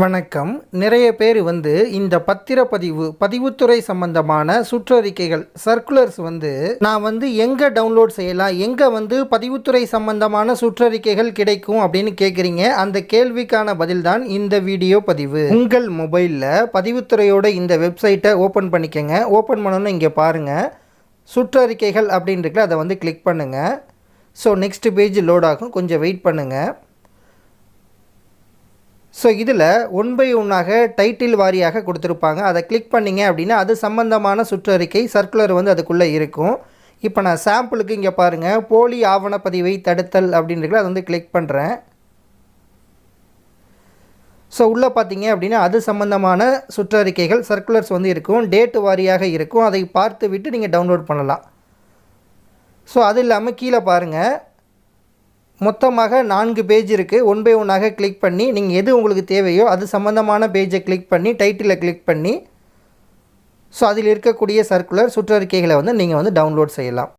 வணக்கம். நிறைய பேர் வந்து இந்த பத்திரப்பதிவு பதிவுத்துறை சம்பந்தமான சுற்றறிக்கைகள் சர்க்குலர்ஸ் வந்து நான் வந்து எங்கே டவுன்லோட் செய்யலாம் எங்கே வந்து பதிவுத்துறை சம்பந்தமான சுற்றறிக்கைகள் கிடைக்கும் அப்படின்னு கேட்குறீங்க அந்த கேள்விக்கான பதில்தான் இந்த வீடியோ பதிவு. உங்கள் மொபைலில் பதிவுத்துறையோட இந்த வெப்சைட்டை ஓப்பன் பண்ணிக்கோங்க. ஓப்பன் பண்ணணும்னு இங்கே பாருங்கள் சுற்றறிக்கைகள் அப்படின்னு இருக்குல்ல அதை வந்து கிளிக் பண்ணுங்கள் ஸோ நெக்ஸ்ட் பேஜ் லோட் ஆகும். கொஞ்சம் வெயிட் பண்ணுங்கள் ஸோ இதில் ஒன் பை ஒன்னாக டைட்டில் வாரியாக கொடுத்துருப்பாங்க. அதை கிளிக் பண்ணிங்க அப்படின்னா அது சம்பந்தமான சுற்றறிக்கை சர்க்குலர் வந்து அதுக்குள்ளே இருக்கும். இப்போ நான் சாம்பிளுக்கு இங்கே பாருங்கள் போலி ஆவணப்பதிவை தடுத்தல் அப்படின்றதுல அதை வந்து கிளிக் பண்ணுறேன் ஸோ உள்ளே பார்த்தீங்க அப்படின்னா அது சம்மந்தமான சுற்றறிக்கைகள் சர்க்குலர்ஸ் வந்து இருக்கும். டேட்டு வாரியாக இருக்கும். அதை பார்த்து விட்டு நீங்கள் டவுன்லோட் பண்ணலாம். ஸோ அது இல்லாமல் கீழே பாருங்கள் மொத்தமாக நான்கு பேஜ் இருக்குது ஒன் பை ஒன்னாக கிளிக் பண்ணி நீங்கள் எது உங்களுக்கு தேவையோ அது சம்மந்தமான பேஜை கிளிக் பண்ணி டைட்டிலை கிளிக் பண்ணி ஸோ அதில் இருக்கக்கூடிய சர்க்குலர் சுற்றறிக்கைகளை வந்து நீங்கள் வந்து டவுன்லோட் செய்யலாம்.